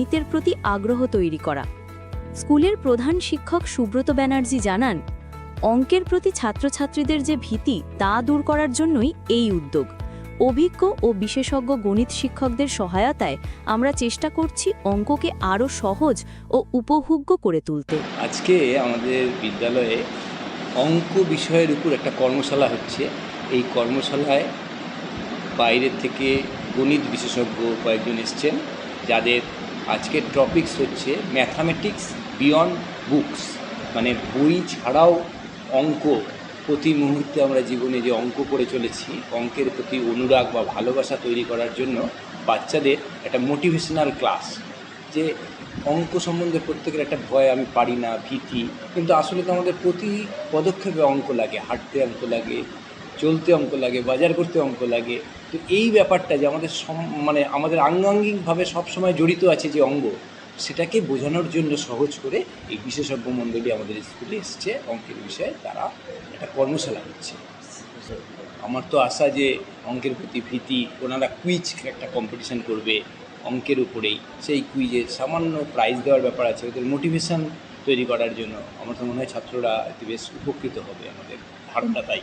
গণিতের প্রতি আগ্রহ তৈরি করা। স্কুলের প্রধান শিক্ষক সুব্রত ব্যানার্জি জানান, অঙ্কের প্রতি ছাত্রছাত্রীদের যে ভীতি তা দূর করার জন্যই এই উদ্যোগ। অভিজ্ঞ ও বিশেষজ্ঞ গণিত শিক্ষকদের সহায়তায় আমরা চেষ্টা করছি অঙ্ককে আরও সহজ ও উপভোগ্য করে তুলতে। আজকে আমাদের বিদ্যালয়ে অঙ্ক বিষয়ের উপর একটা কর্মশালা হচ্ছে। এই কর্মশালায় বাইরের থেকে গণিত বিশেষজ্ঞ কয়েকজন এসছেন, যাদের আজকের টপিকস হচ্ছে ম্যাথামেটিক্স বিয়ন্ড বুকস মানে বই ছাড়াও অঙ্ক। প্রতি মুহূর্তে আমরা জীবনে যে অঙ্ক করে চলেছি, অঙ্কের প্রতি অনুরাগ বা ভালোবাসা তৈরি করার জন্য বাচ্চাদের একটা মোটিভেশনাল ক্লাস যে অঙ্ক সম্বন্ধে প্রত্যেকের একটা ভয়, আমি পারি না, ভীতি, কিন্তু আসলে তো আমাদের প্রতি পদক্ষেপে অঙ্ক লাগে, হাঁটতে অঙ্ক লাগে চলতে অঙ্ক লাগে, বাজার করতে অঙ্ক লাগে। তো এই ব্যাপারটা যে আমাদের মানে আমাদের আঙ্গাঙ্গিকভাবে সবসময় জড়িত আছে যে অঙ্গ, সেটাকে বোঝানোর জন্য সহজ করে এই বিশেষজ্ঞ মণ্ডলী আমাদের স্কুলে এসছে, অঙ্কের বিষয়ে তারা একটা কর্মশালা হচ্ছে আমার তো আশা যে অঙ্কের প্রতি ভীতি, ওনারা কুইজ একটা কম্পিটিশান করবে অঙ্কের উপরেই। সেই কুইজে সামান্য প্রাইজ দেওয়ার ব্যাপার আছে, ওদের মোটিভেশন তৈরি করার জন্য। আমার তো মনে হয় ছাত্ররা বেশ উপকৃত হবে আমাদের ধারণা তাই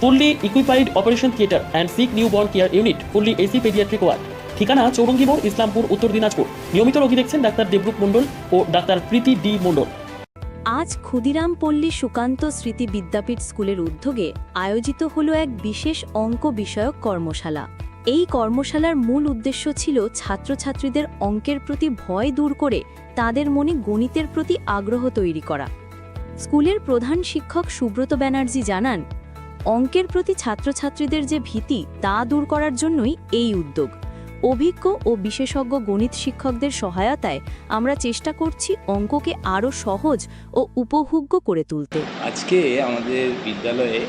Fully equipped operation theatre and sick newborn care unit fully AC paediatric ward ঠিকানা চৌরঙ্গি মোড়, ইসলামপুর, উত্তর দিনাজপুর। নিয়মিত রোগী দেখছেন ডাক্তার দেবরূপ মণ্ডল ও ডাক্তার প্রীতি ডি মণ্ডল। আজ ক্ষুদিরাম পল্লী সুকান্ত স্মৃতি বিদ্যাপীঠ স্কুলের উদ্যোগে আয়োজিত হল এক বিশেষ অঙ্ক বিষয়ক কর্মশালা। এই কর্মশালার মূল উদ্দেশ্য ছিল ছাত্রছাত্রীদের অঙ্কের প্রতি ভয় দূর করে তাদের মনে গণিতের প্রতি আগ্রহ তৈরি করা। স্কুলের প্রধান শিক্ষক সুব্রত ব্যানার্জি জানান অঙ্কের প্রতি ছাত্রছাত্রীদের যে ভীতি, তা দূর করার জন্যই এই উদ্যোগ। অভিজ্ঞ ও বিশেষজ্ঞ গণিত শিক্ষকদের সহায়তায় আমরা চেষ্টা করছি অঙ্ককে আরও সহজ ও উপভোগ্য করে তুলতে। আজকে আমাদের বিদ্যালয়ে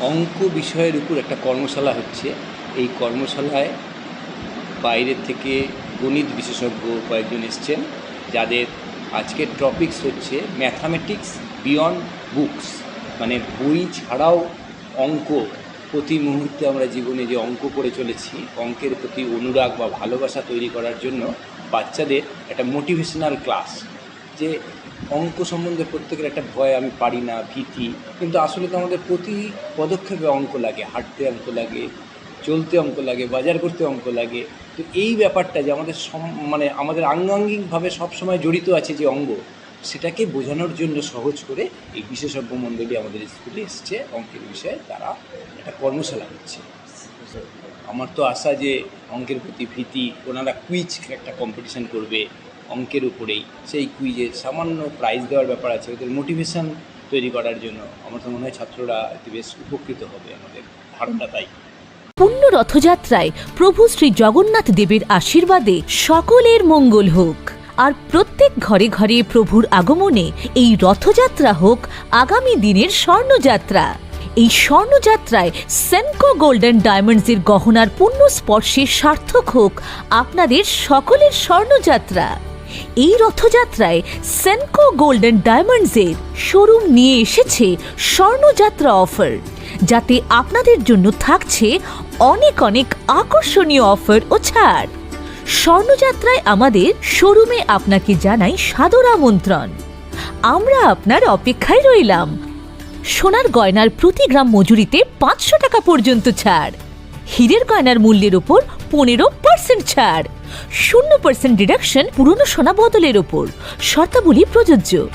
অঙ্ক বিষয়ের উপর একটা কর্মশালা হচ্ছে। এই কর্মশালায় বাইরের থেকে গণিত বিশেষজ্ঞ কয়েকজন এসছেন, যাদের আজকের টপিকস হচ্ছে ম্যাথামেটিক্স বিয়ন্ড বুকস মানে বই ছাড়াও অঙ্ক। প্রতি মুহূর্তে আমরা জীবনে যে অঙ্ক করে চলেছি, অঙ্কের প্রতি অনুরাগ বা ভালোবাসা তৈরি করার জন্য বাচ্চাদের একটা মোটিভেশনাল ক্লাস যে অঙ্ক সম্বন্ধে প্রত্যেকের একটা ভয়, আমি পারি না, ভীতি, কিন্তু আসলে তো আমাদের প্রতি পদক্ষেপে অঙ্ক লাগে, হাঁটতে অঙ্ক লাগে, চলতে অঙ্ক লাগে, বাজার করতে অঙ্ক লাগে। তো এই ব্যাপারটা যে আমাদের সম- মানে আমাদের আঙ্গাঙ্গিকভাবে সবসময় জড়িত আছে যে অঙ্গ সেটাকে বোঝানোর জন্য সহজ করে এই বিশেষজ্ঞ মণ্ডলী আমাদের স্কুলে এসছে, অঙ্কের বিষয়ে তারা একটা কর্মশালা হচ্ছে আমার তো আশা যে অঙ্কের প্রতি ভীতি, ওনারা কুইজ একটা কম্পিটিশান করবে অঙ্কের উপরেই। সেই কুইজে সামান্য প্রাইজ দেওয়ার ব্যাপার আছে, ওদের মোটিভেশন তৈরি করার জন্য। আমার তো মনে হয় ছাত্ররা বেশ উপকৃত হবে আমাদের ধারণা তাই। পুণ্য রথযাত্রায় প্রভু শ্রী জগন্নাথ দেবের আশীর্বাদে সকলের মঙ্গল হোক। আর প্রত্যেক ঘরে ঘরে প্রভুর আগমনে এই রথযাত্রা হোক আগামী দিনের স্বর্ণযাত্রা। এই স্বর্ণযাত্রায় সেনকো গোল্ডেন ডায়মন্ডসের গহনার পুণ্য স্পর্শে সার্থক হোক আপনাদের সকলের স্বর্ণযাত্রা। এই রথযাত্রায় সেনকো গোল্ডেন ডায়মন্ডসের শোরুম নিয়ে এসেছে স্বর্ণযাত্রা অফার, যাতে আপনাদের জন্য থাকছে অনেক অনেক আকর্ষণীয় অফার ও ছাড়। স্বর্ণযাত্রায় আমাদের শোরুমে আপনাকে জানাই সাদর আমন্ত্রণ। আমরা আপনার অপেক্ষায় রইলাম। সোনার গয়নার প্রতি গ্রাম মজুরিতে পাঁচশো টাকা পর্যন্ত ছাড়। হীরের গয়নার মূল্যের ওপর পনেরো পার্সেন্ট ছাড়। শূন্য পার্সেন্ট ডিডাকশন পুরনো সোনা বদলের ওপর। শর্তাবলী প্রযোজ্য।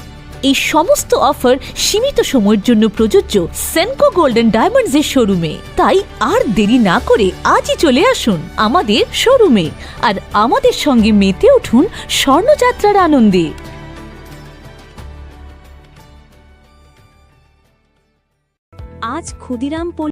এই সমস্ত অফার সীমিত সময়ের জন্য প্রযোজ্য সেনকো গোল্ডেন ডায়মন্ডস এর শোরুমে তাই আর দেরি না করে আজই চলে আসুন আমাদের শোরুমে আর আমাদের সঙ্গে মেতে উঠুন স্বর্ণযাত্রার আনন্দে। আজ ক্ষুদিরাম